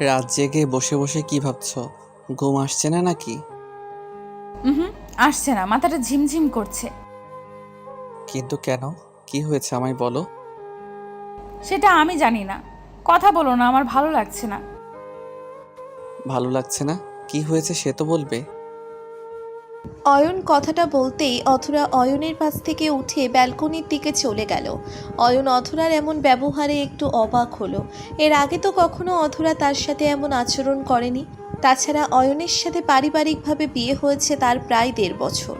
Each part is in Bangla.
রাত জেগে বসে বসে কি ভাবছ? ঘুম আসছে না নাকি? হুম আসছে না মাথাটা ঝিমঝিম করছে। কিন্তু কেন? কি হয়েছে আমায় বলো। সেটা আমি জানি না। কথা বলো না আমার ভালো লাগছে না। ভালো লাগছে না? কি হয়েছে সে তো বলবে। অয়ন কথাটা বলতেই অথরা অয়নের পাশ থেকে উঠে ব্যালকনির দিকে চলে গেল। অয়ন অথরার এমন ব্যবহারে একটু অবাক হলো। এর আগে তো কখনো অথরা তার সাথে এমন আচরণ করেনি। তাছাড়া অয়নের সাথে পারিবারিকভাবে বিয়ে হয়েছে তার প্রায় দেড় বছর।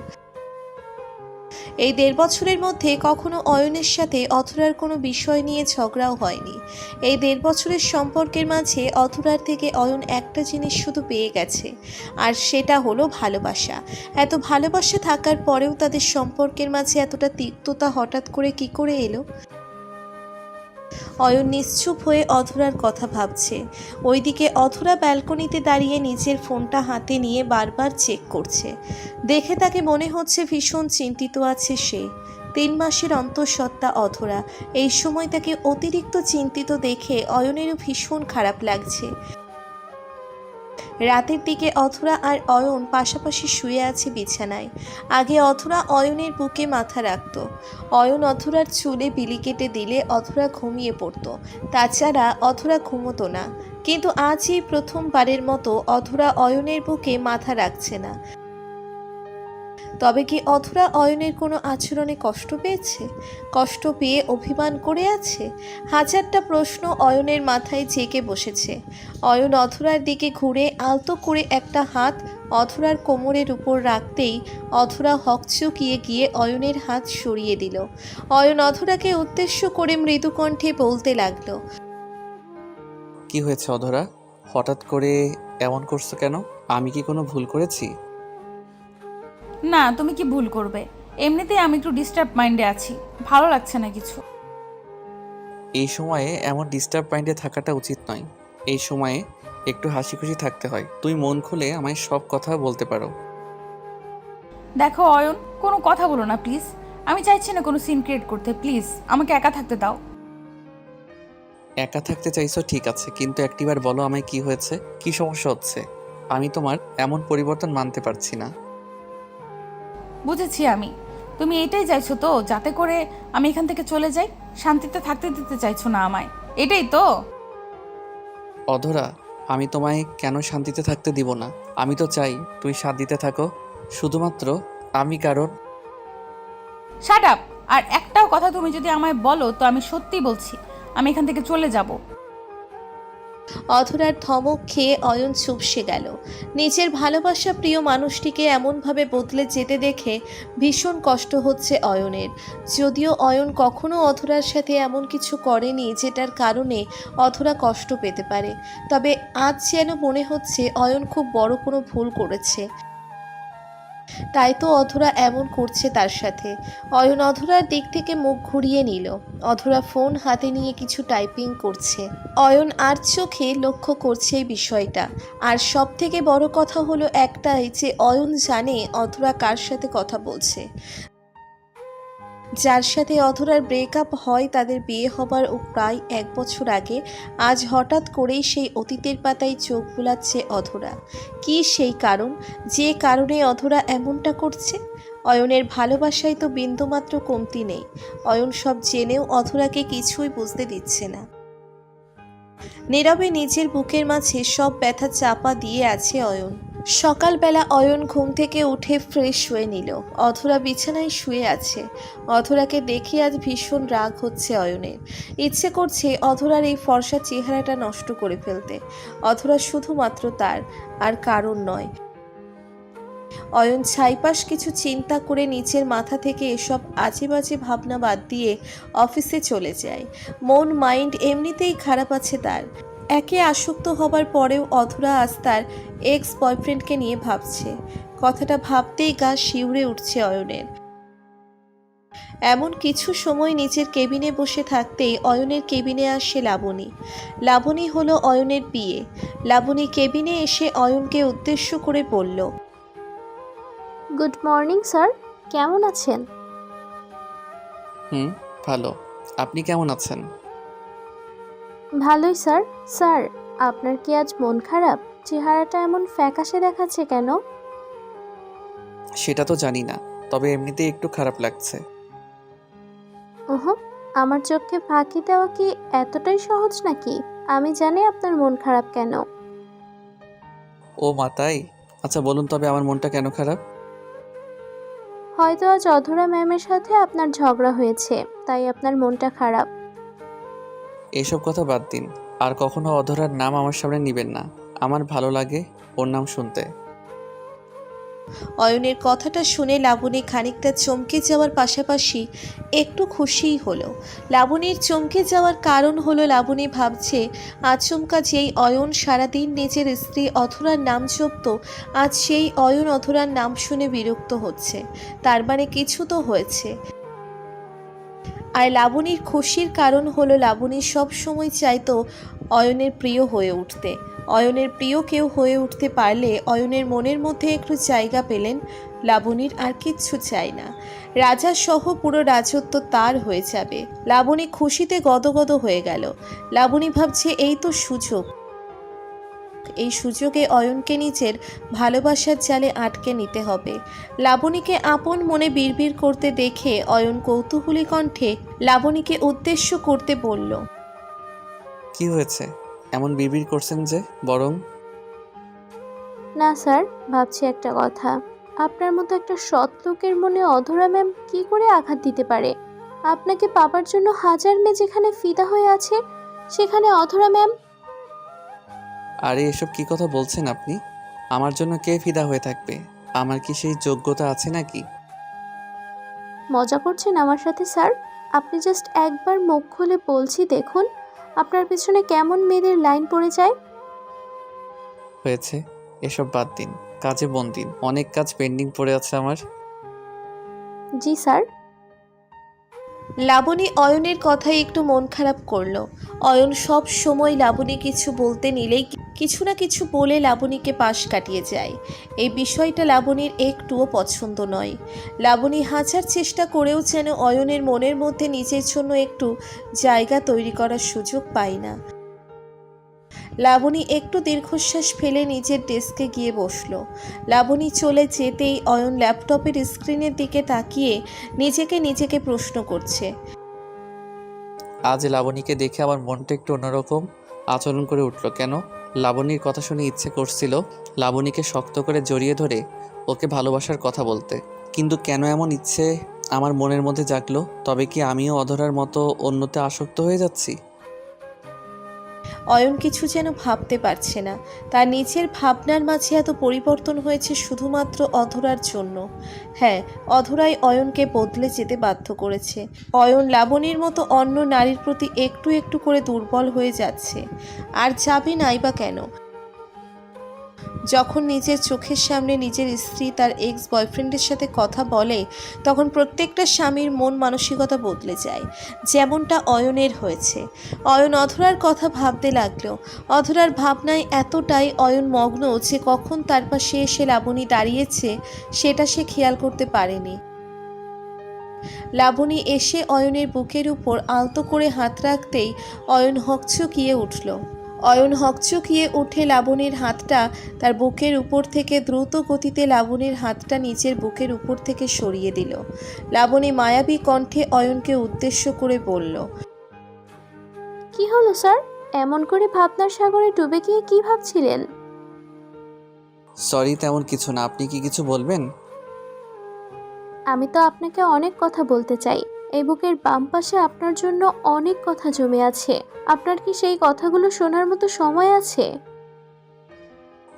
এই দেড় বছরের মধ্যে কখনো অয়নের সাথে অথরার কোনো বিষয় নিয়ে ঝগড়াও হয়নি। এই দেড় বছরের সম্পর্কের মাঝে অথরার থেকে অয়ন একটা জিনিস শুধু পেয়ে গেছে, আর সেটা হলো ভালোবাসা। এত ভালোবাসা থাকার পরেও তাদের সম্পর্কের মাঝে এতটা তিক্ততা হঠাৎ করে কি করে এলো? অয়ন নিশ্চুপ হয়ে অধরার কথা ভাবছে। ওইদিকে অধরা ব্যালকনিতে দাঁড়িয়ে নিজের ফোনটা হাতে নিয়ে বারবার চেক করছে। দেখে তাকে মনে হচ্ছে ভীষণ চিন্তিত আছে সে। তিন মাসের অন্তঃসত্ত্বা অধরা। এই সময় তাকে অতিরিক্ত চিন্তিত দেখে অয়নেরও ভীষণ খারাপ লাগছে। রাতের দিকে অথরা আর অয়ন পাশাপাশি শুয়ে আছে বিছানায়। আগে অথরা অয়নের বুকে মাথা রাখত। অয়ন অথরার চুলে বিলি কেটে দিলে অথরা ঘুমিয়ে পড়তো। তাছাড়া অথরা ঘুমতো না। কিন্তু আজই প্রথমবারের মতো অথরা অয়নের বুকে মাথা রাখছে না। তবে কি অথরা অয়নের কোনো আচরণে কষ্ট পেয়েছে? কষ্ট পেয়ে অভিমান করে আছে? হাজারটা প্রশ্ন অয়নের মাথায় জেগে বসেছে। অয়ন অথরার দিকে ঘুরে আলতো করে একটা হাত অথরার কোমরের উপর রাখতেই অথরা হকচকিয়ে গিয়ে অয়নের হাত সরিয়ে দিল। অয়ন অথরাকে উদ্দেশ্য করে মৃদুকণ্ঠে বলতে লাগল, কি হয়েছে অধরা? হঠাৎ করে এমন করছ কেন? আমি কি কোনো ভুল করেছি? না তুমি কি ভুল করবে? এমনিতেই আমি একটু ডিস্টার্ব মাইন্ডে আছি। ভালো লাগছে না কিছু। এই সময়ে এমন ডিস্টার্ব মাইন্ডে থাকাটা উচিত নয়। এই সময়ে একটু হাসি খুশি থাকতে হয়। তুই মন খুলে আমায় সব কথা বলতে পারো। দেখো অয়ন কোনো কথা বলো না প্লিজ আমি চাইছি না কোনো সিন ক্রিয়েট করতে। প্লিজ আমাকে একা থাকতে দাও। একা থাকতে চাইছো ঠিক আছে। কিন্তু একটিবার বলো আমায় কি হয়েছে কি সমস্যা হচ্ছে। আমি তোমার এমন পরিবর্তন মানতে পারছি না। বুঝেছি আমি। তুমি এটাই চাইছো তো যাতে করে আমি এখান থেকে চলে যাই? শান্তিতে থাকতে দিতে চাইছো না আমায়। এটাই তো। অধরা আমি তোমায় কেন শান্তিতে থাকতে দিব না? আমি তো চাই তুই শান্তিতে থাকো। শুধুমাত্র আমি কারণ শাট আপ আর একটাও কথা তুমি যদি আমায় বলো তো আমি সত্যি বলছি আমি এখান থেকে চলে যাব। অধরার ধমক খেয়ে অয়ন চুপসে গেল। নিজের ভালোবাসা প্রিয় মানুষটিকে এমনভাবে বদলে যেতে দেখে ভীষণ কষ্ট হচ্ছে অয়নের। যদিও অয়ন কখনো অধরার সাথে এমন কিছু করেনি যেটার কারণে অধরা কষ্ট পেতে পারে। তবে আজ যেন মনে হচ্ছে অয়ন খুব বড় কোনো ভুল করেছে। তাই তো অধরা এমন করছে তার সাথে। অয়ন অধরার দিক থেকে মুখ ঘুরিয়ে নিল। অধরা ফোন হাতে নিয়ে কিছু টাইপিং করছে। অয়ন আর চোখে লক্ষ্য করছে এই বিষয়টা। আর সব থেকে বড় কথা হলো একটাই যে, অয়ন জানে অধরা কার সাথে কথা বলছে। যার সাথে অধরার ব্রেকআপ হয়, তাদের বিয়ে হবার ও প্রায় এক বছর আগে, আজ হঠাৎ করেই সেই অতীতের পাতায় চোখ বুলাচ্ছে অধরা। কি সেই কারণ? যে কারণে অধরা এমনটা করছে? অয়নের ভালোবাসায় তো বিন্দুমাত্র কমতি নেই। অয়ন সব জেনেও অধরাকে কিছুই বুঝতে দিচ্ছে না। নীরবে নিজের বুকের মাঝে সব ব্যথা চাপা দিয়ে আছে অয়ন। সকালবেলা অয়ন ঘুম থেকে উঠে ফ্রেশ হয়ে নিল। অধরা বিছানায় শুয়ে আছে। অধরাকে দেখে আজ ভীষণ রাগ হচ্ছে অয়নের। ইচ্ছে করছে অধরার এই ফর্সা চেহারাটা নষ্ট করে ফেলতে। অধরা শুধুমাত্র তার, আর কারণ নয়। অয়ন ছাইপাশ কিছু চিন্তা করে নিচের মাথা থেকে এসব আজে বাজে ভাবনা বাদ দিয়ে অফিসে চলে যায়। মন মাইন্ড এমনিতেই খারাপ আছে তার। একে আসক্ত হবার পরেও অধরা আজ তার এক্স বয়ফ্রেন্ডকে নিয়ে ভাবছে। কথাটা ভাবতেই গা শিউরে উঠছে অয়নের। এমন কিছু সময় নিচের কেবিনে বসে থাকতেই অয়নের কেবিনে আসে লাবণী। লাবণী হলো অয়নের বিয়ে। লাবণী কেবিনে এসে অয়নকে উদ্দেশ্য করে বলল গুড মর্নিং স্যার। কেমন আছেন? হুম ভালো। আপনি কেমন আছেন? ভালোই স্যার। স্যার আপনার কি আজ মন খারাপ? চেহারাটা এমন ফ্যাকাশে দেখাচ্ছে কেন? সেটা তো জানি না তবে এমনিতেই একটু খারাপ লাগছে। ওহ আমার চোখকে ফাঁকি দেওয়া কি এতটাই সহজ নাকি? আমি জানি আপনার মন খারাপ কেন। ও মা তাই? আচ্ছা বলুন তবে আমার মনটা কেন খারাপ? হয়তো আজ অধরা ম্যামের সাথে আপনার ঝগড়া হয়েছে তাই আপনার মনটা খারাপ। এসব কথা বাদ দিন। আর কখনো অধরার নাম আমার সামনে নিবেন না। আমার ভালো লাগে ওর নাম শুনতে। অয়নের কথাটা শুনে লাবণী খানিকটা চমকে যাওয়ার পাশাপাশি একটু খুশিই হলো। লাবণীর চমকে যাওয়ার কারণ হলো লাবণী ভাবছে, আচমকা যেই অয়ন সারাদিন নিজের স্ত্রী অধরার নাম জপত, আজ সেই অয়ন অধরার নাম শুনে বিরক্ত হচ্ছে। তার মানে কিছু তো হয়েছে। আর লাবণীর খুশির কারণ হলো লাবণী সবসময় চাইতো অয়নের প্রিয় হয়ে উঠতে। অয়নের প্রিয় কেউ হয়ে উঠতে পারলে অয়নের মনের মধ্যে একটু জায়গা পেলেন লাবণীর আর কিচ্ছু চাই না। রাজা সহ পুরো রাজত্ব তার হয়ে যাবে। লাবণী খুশিতে গদগদ হয়ে গেল। লাবণী ভাবছে, এই তো সুযোগ। এই সুযোগে অয়নকে নিজের ভালোবাসার জালে আটকে নিতে হবে। লাবণীকে আপন মনে বিড়বিড় করতে দেখে অয়ন কৌতূহলী কণ্ঠে লাবণীকে উদ্দেশ্য করতে বলল কি হয়েছে? এমন বিড়বিড় করছেন যে বরং? না স্যার ভাবছি একটা কথা। আপনার মতো একটা সৎ লোকের মনে অধরা ম্যাম কি করে আঘাত দিতে পারে? আপনাকে পাবার জন্য হাজার মেয়ে যেখানে ফিদা হয়ে আছে সেখানে অধরা ম্যাম আরে এসব কি কথা বলছেন আপনি? আমার জন্য কে ফিদা হয়ে থাকবে? আমার কি সেই যোগ্যতা আছে নাকি? মজা করছেন আমার সাথে স্যার? আপনি জাস্ট একবার মুখ খুলে বলছি দেখুন আপনার পিছনে কেমন মেয়েদের লাইন পড়ে যায়। হয়েছে এসব বাদ দিন কাজে মন দিন অনেক কাজ পেন্ডিং পড়ে আছে আমার। জি স্যার। লাবণী অয়নের কথায় একটু মন খারাপ করল। অয়ন সব সময় লাবণী কিছু বলতে নিলেই কিছু না কিছু বলে লাবণীকে পাশ কাটিয়ে যায়। এই বিষয়টা লাবণীর একটুও পছন্দ নয়। লাবণী হাজার চেষ্টা করেও যেন অয়নের মনের মধ্যে নিজের জন্য একটু জায়গা তৈরি করার সুযোগ পায় না। লাবণী একটু দীর্ঘশ্বাস ফেলে নিজের ডেস্কে গিয়ে বসল। লাবণী চলে যেতেই অয়ন ল্যাপটপের স্ক্রিনের দিকে তাকিয়ে নিজেকে নিজেকে প্রশ্ন করছে। আজ লাবণীকে দেখে আমার মনটা একটু অন্যরকম। আচরণ করে উঠল, কেন? লাবণীর কথা শুনে ইচ্ছে করছিল লাবণীকে শক্ত করে জড়িয়ে ধরে ওকে ভালোবাসার কথা বলতে। কিন্তু কেন এমন ইচ্ছে আমার মনের মধ্যে জাগলো? তবে কি আমিও অধরার মতো অন্যতে আসক্ত হয়ে যাচ্ছি? অয়ন কিছু যেন ভাবতে পারছে না। তার নিজের ভাবনার মাঝে এত পরিবর্তন হয়েছে শুধুমাত্র অধরার জন্য। হ্যাঁ অধরাই অয়নকে বদলে যেতে বাধ্য করেছে। অয়ন লাবণীর মতো অন্য নারীর প্রতি একটু একটু করে দুর্বল হয়ে যাচ্ছে। আর যাবে নাই বা কেন? যখন নিজের চোখের সামনে নিজের স্ত্রী তার এক্স বয়ফ্রেন্ডের সাথে কথা বলে, তখন প্রত্যেকটা স্বামীর মন মানসিকতা বদলে যায়। যেমনটা অয়নের হয়েছে। অয়ন অধরার কথা ভাবতে লাগল। অধরার ভাবনায় এতটাই অয়ন মগ্ন যে কখন তার পাশে এসে লাবণী দাঁড়িয়েছে, সেটা সে খেয়াল করতে পারেনি। লাবণী এসে অয়নের বুকের উপর আলতো করে হাত রাখতেই অয়ন হকচকিয়ে উঠল। অয়ন হকচকিয়ে উঠে লাবণীর হাতটা তার বুকের উপর থেকে দ্রুত গতিতে লাবণীর হাতটা নিচের বুকের উপর থেকে সরিয়ে দিল। লাবণী মায়াবী কণ্ঠে অয়নকে উদ্দেশ্য করে বলল কি হলো স্যার? এমন করে ভাবনার সাগরে ডুবে গিয়ে কি ভাবছিলেন? সরি তেমন কিছু না। আপনি কি কিছু বলবেন? আমি তো আপনাকে অনেক কথা বলতে চাই। এই বুকের বাম পাশে আপনার জন্য অনেক কথা জমে আছে। আপনার কি সেই কথাগুলো শোনার মতো সময় আছে?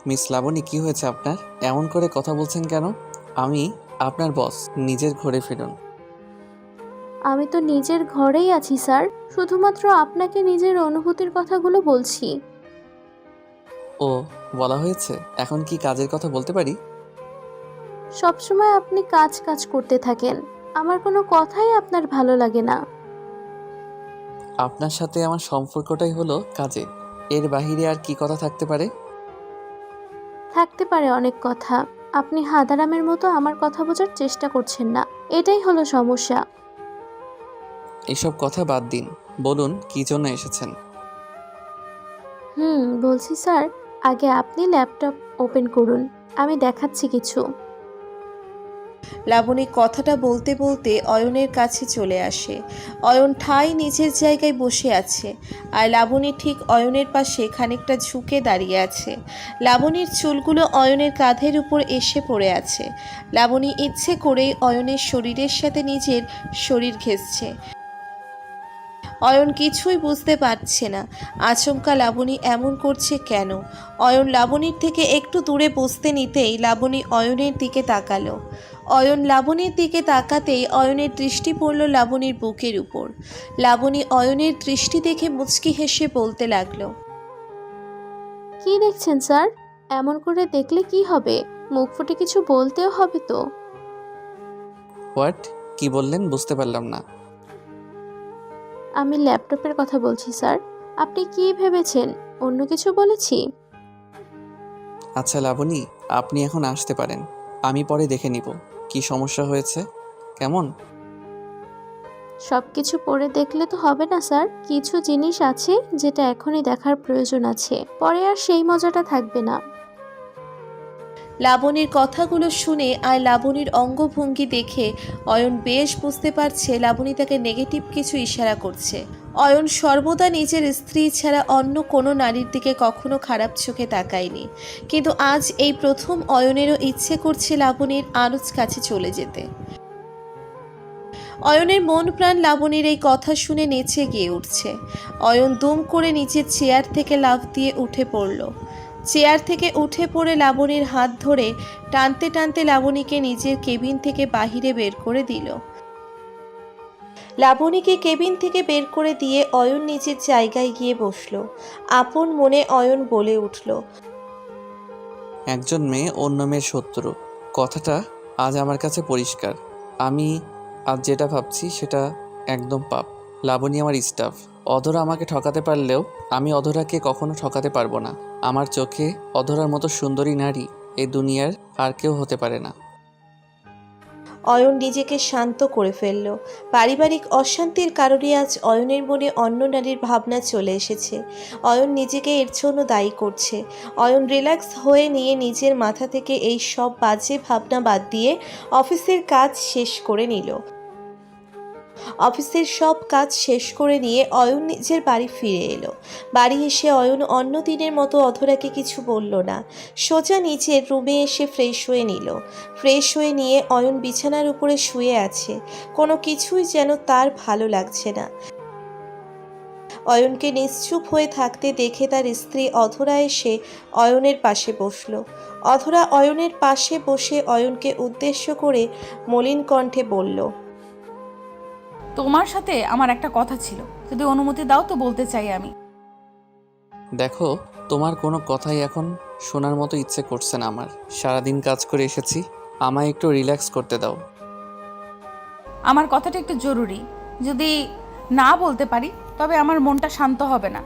মিস লাবণী কি হয়েছে আপনার? এমন করে কথা বলছেন কেন? আমি আপনার বস নিজের ঘরে ফিরুন। আমি তো নিজের ঘরেই আছি স্যার। শুধুমাত্র আপনাকে নিজের অনুভূতির কথাগুলো বলছি। ও বলা হয়েছে? এখন কি কাজের কথা বলতে পারি? সবসময় আপনি কাজ কাজ করতে থাকেন। আমার কোনো কথাই আপনার ভালো লাগে না। আপনার সাথে আমার সম্পর্কটাই হলো কাজে। এর বাহিরে আর কি কথা থাকতে পারে? থাকতে পারে অনেক কথা। আপনি হাদারামের মতো আমার কথা বোঝার চেষ্টা করছেন না। এটাই হলো সমস্যা। এসব কথা বাদ দিন। বলুন কী জন্য এসেছেন? হুম বলছি স্যার আগে আপনি ল্যাপটপ ওপেন করুন। আমি দেখাচ্ছি কিছু। লাবণী কথাটা বলতে বলতে অয়নের কাছে চলে আসে। অয়ন ঠাই নিজের জায়গায় বসে আছে আর লাবণী ঠিক অয়নের পাশে খানিকটা ঝুঁকে দাঁড়িয়ে আছে। লাবণীর চুলগুলো অয়নের কাঁধের উপর এসে পড়ে আছে। লাবণী ইচ্ছে করেই অয়নের শরীরের সাথে নিজের শরীর ঘেঁষছে। অয়ন কিছুই বুঝতে পারছে না। আচমকা লাবণী এমন করছে কেন? অয়ন লাবণীর থেকে একটু দূরে বসতে নিতেই লাবণী অয়নের দিকে তাকালো। অয়ন লাবণীর দিকে তাকাতেই অয়নের দৃষ্টি পড়ল লাবণীর বুকের উপর। লাবণী অয়নের দৃষ্টি দেখে মুচকি হেসে বলতে লাগল কি দেখছেন স্যার? এমন করে দেখলে কি হবে? মুখ ফুটে কিছু বলতেও হবে তো। হোয়াট? কি বললেন? বুঝতে পারলাম না। আমি ল্যাপটপের কথা বলছি স্যার। আপনি কি ভেবেছেন? অন্য কিছু বলেছি? আচ্ছা লাবণী আপনি এখন আসতে পারেন। আমি পরে দেখে নিব। কি সমস্যা হয়েছে? কেমন? সব কিছু পরে দেখলে তো হবে না, স্যার। কিছু জিনিস আছে যেটা এখনই দেখার প্রয়োজন আছে। পরে আর সেই মজাটা থাকবে না। লাবণীর কথাগুলো শুনে আর লাবণীর অঙ্গভঙ্গি দেখে অয়ন বেশ বুঝতে পারছে লাবণী তাকে নেগেটিভ কিছু ইশারা করছে। অয়ন সর্বদা নিজের স্ত্রী ছাড়া অন্য কোনো নারীর দিকে কখনো খারাপ চোখে তাকায়নি। কিন্তু আজ এই প্রথম অয়নেরও ইচ্ছে করছে লাবণীর আনুজ কাছে চলে যেতে। অয়নের মন প্রাণ লাবণীর এই কথা শুনে নেচে গিয়ে উঠছে। অয়ন দুম করে নিচের চেয়ার থেকে লাফ দিয়ে উঠে পড়ল। চেয়ার থেকে উঠে পড়ে লাবণীর হাত ধরে টানতে টানতে লাবণীকে নিজের কেবিন থেকে বাহিরে বের করে দিল। লাবণীকে কেবিন থেকে বের করে দিয়ে অয়ন নিজের জায়গায় গিয়ে বসল। আপন মনে অয়ন বলে উঠল, একজন মেয়ে অন্য মেয়ের শত্রু। কথাটা আজ আমার কাছে পরিষ্কার। আমি আজ যেটা ভাবছি সেটা একদম পাপ। লাবণী আমার স্টাফ। অধরা আমাকে ঠকাতে পারলেও আমি অধরাকে কখনো ঠকাতে পারব না। আমার চোখে অধরার মতো সুন্দরী নারী এই দুনিয়ার আর কেউ হতে পারে না। অয়ন নিজেকে শান্ত করে ফেলল। পারিবারিক অশান্তির কারণে আজ অয়নের মনে অন্য নারীর ভাবনা চলে এসেছে। অয়ন নিজেকে এর জন্য দায়ী করছে। অয়ন রিল্যাক্স হয়ে নিয়ে নিজের মাথা থেকে এই সব বাজে ভাবনা বাদ দিয়ে অফিসের কাজ শেষ করে নিল। অফিসের সব কাজ শেষ করে নিয়ে অয়ন নিজের বাড়ি ফিরে এলো। বাড়ি এসে অয়ন অন্য দিনের মতো অধরাকে কিছু বলল না। সোজা নিচের রুমে এসে ফ্রেশ হয়ে নিল। ফ্রেশ হয়ে নিয়ে অয়ন বিছানার উপরে শুয়ে আছে। কোনো কিছুই যেন তার ভালো লাগছে না। অয়নকে নিশ্চুপ হয়ে থাকতে দেখে তার স্ত্রী অধরা এসে অয়নের পাশে বসল। অধরা অয়নের পাশে বসে অয়নকে উদ্দেশ্য করে মলিন কণ্ঠে বলল তোমার সাথে আমার একটা কথা ছিল। যদি অনুমতি দাও তো বলতে চাই আমি। দেখো তোমার কোনো কথাই এখন শোনার মতো ইচ্ছে করছে না আমার। সারাদিন কাজ করে এসেছি আমায় একটু রিল্যাক্স করতে দাও। আমার কথাটা একটু জরুরি। যদি না বলতে পারি তবে আমার মনটা শান্ত হবে না।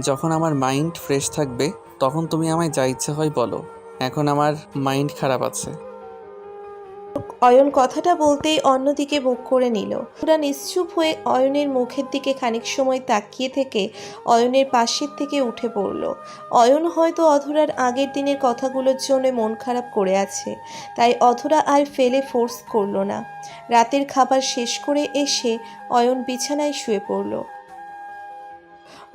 যখন আমার মাইন্ড ফ্রেশ থাকবে তখন তুমি আমায় যা ইচ্ছে হয় বলো। এখন আমার মাইন্ড খারাপ আছে। অয়ন কথাটা বলতেই অন্যদিকে মুখ করে নিল। পুরা নিশ্চুপ হয়ে অয়নের মুখের দিকে খানিক সময় তাকিয়ে থেকে অয়নের পাশের থেকে উঠে পড়ল। অয়ন হয়তো অধরার আগের দিনের কথাগুলোর জন্য মন খারাপ করে আছে, তাই অধরা আর ফেলে ফোর্স করল না। রাতের খাবার শেষ করে এসে অয়ন বিছানায় শুয়ে পড়ল।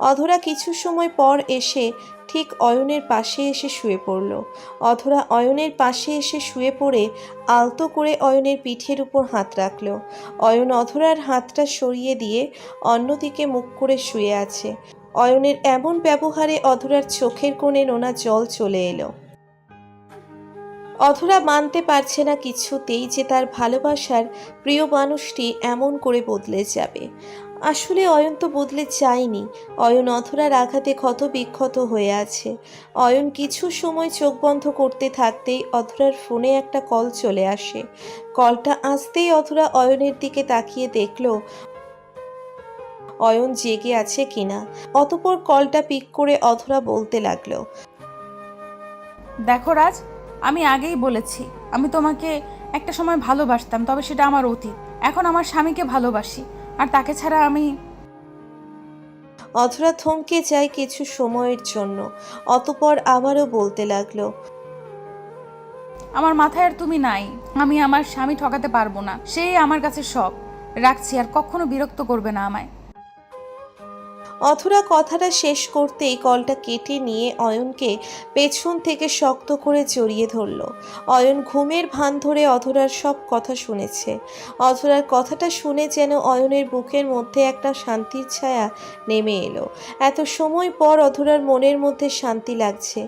অধরা কিছু সময় পর এসে ঠিক অয়নের পাশে এসে শুয়ে পড়ল। অধরা অয়নের পাশে এসে শুয়ে পড়ে আলতো করে অয়নের পিঠের উপর হাত রাখল। অয়ন অধরার হাতটা সরিয়ে দিয়ে অন্যদিকে মুখ করে শুয়ে আছে। অয়নের এমন ব্যবহারে অধরার চোখের কোণে নোনা জল চলে এলো। অধরা মানতে পারছে না কিছুতেই যে তার ভালোবাসার প্রিয় মানুষটি এমন করে বদলে যাবে। আসলে অয়ন তো বদলে চায়নি। অয়ন অধরার আঘাতে ক্ষত বিক্ষত হয়ে আছে। অয়ন কিছু সময় চোখ বন্ধ করতে থাকতেই অথরার ফোনে একটা কল চলে আসে। কলটা আসতেই অথরা অয়নের দিকে তাকিয়ে দেখল, অয়ন জেগে আছে কিনা। অতপর কলটা পিক করে অথরা বলতে লাগল, দেখো রাজ, আমি আগেই বলেছি, আমি তোমাকে একটা সময় ভালোবাসতাম, তবে সেটা আমার অতীত। এখন আমার স্বামীকে ভালোবাসি। আর তাকে ছাড়া আমি অধরা থমকে যায় কিছু সময়ের জন্য। অতপর আবারও বলতে লাগল আমার মাথায় আর তুমি নাই। আমি আমার স্বামী ঠকাতে পারব না। সেই আমার কাছে সব রাখছি আর কখনো বিরক্ত করবে না আমায়। অথরা কথাটা শেষ করতেই কলটা কেটে নিয়ে অয়নকে পেছন থেকে শক্ত করে জড়িয়ে ধরল। অয়ন ঘুমের ভান ধরে অধরার সব কথা শুনেছে। অধরার কথাটা শুনে যেন অয়নের বুকের মধ্যে একটা শান্তির ছায়া নেমে এলো। এত সময় পর অধরার মনের মধ্যে শান্তি লাগছে।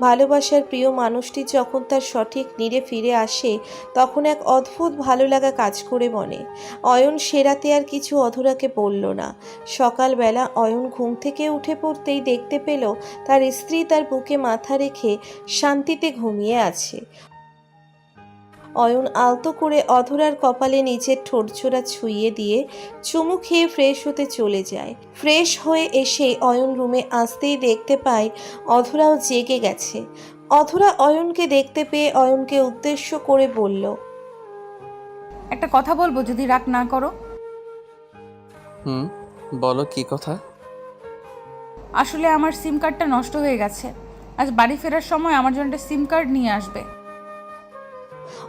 ভালোবাসার প্রিয় মানুষটি যখন তার সঠিক নীড়ে ফিরে আসে, তখন এক অদ্ভুত ভালো লাগা কাজ করে মনে অয়ন সেরাতে আর কিছু অধরাকে বলল না। সকালবেলা অয়ন ঘুম থেকে উঠে পড়তেই দেখতে পেল, তার স্ত্রী তার বুকে মাথা রেখে শান্তিতে ঘুমিয়ে আছে। অয়ন আলতো করে অধরার কপালে নিজের ঠোঁটজোড়া ছুঁয়ে দিয়ে চুমু খেয়ে ফ্রেশ হতে চলে যায়। ফ্রেশ হয়ে এসে অয়ন রুমে আসতেই দেখতে পায় অধরাও জেগে গেছে। অধরা অয়নকে দেখতে পেয়ে অয়নকে উদ্দেশ্য করে বলল একটা কথা বলব যদি রাগ না করো? হুম বলো কি কথা? আসলে আমার সিম কার্ডটা নষ্ট হয়ে গেছে। আজ বাড়ি ফেরার সময় আমার জন্য একটা সিম কার্ড নিয়ে আসবে।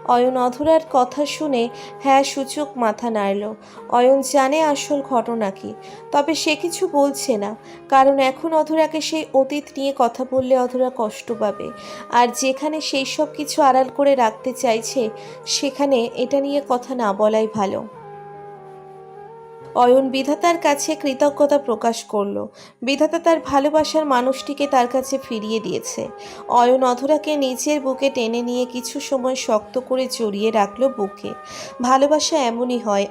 অয়ন অধরার কথা শুনে হ্যাঁ সূচক মাথা নাড়ল। অয়ন জানে আসল ঘটনা কি, তবে সে কিছু বলছে না, কারণ এখন অধরাকে সেই অতীত নিয়ে কথা বললে অধরা কষ্ট পাবে, আর যেখানে সেই সব কিছু আড়াল করে রাখতে চাইছে, সেখানে এটা নিয়ে কথা না বলাই ভালো। অয়ন বিধাতার কাছে কৃতজ্ঞতা প্রকাশ করল। বিধাতা তার ভালোবাসার মানুষটিকে তার কাছে ফিরিয়ে দিয়েছে। অয়ন অধরাকে নিজের বুকে টেনে নিয়ে কিছু সময় শক্ত করে জড়িয়ে রাখল বুকে। ভালোবাসা এমনই হয়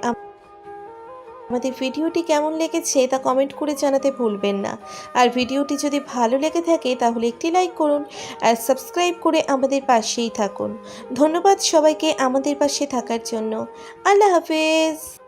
আমাদের ভিডিওটি কেমন লেগেছে তা কমেন্ট করে জানাতে ভুলবেন না। আর ভিডিওটি যদি ভালো লেগে থাকে তাহলে একটি লাইক করুন আর সাবস্ক্রাইব করে আমাদের পাশেই থাকুন। ধন্যবাদ সবাইকে আমাদের পাশে থাকার জন্য। আল্লাহ হাফেজ।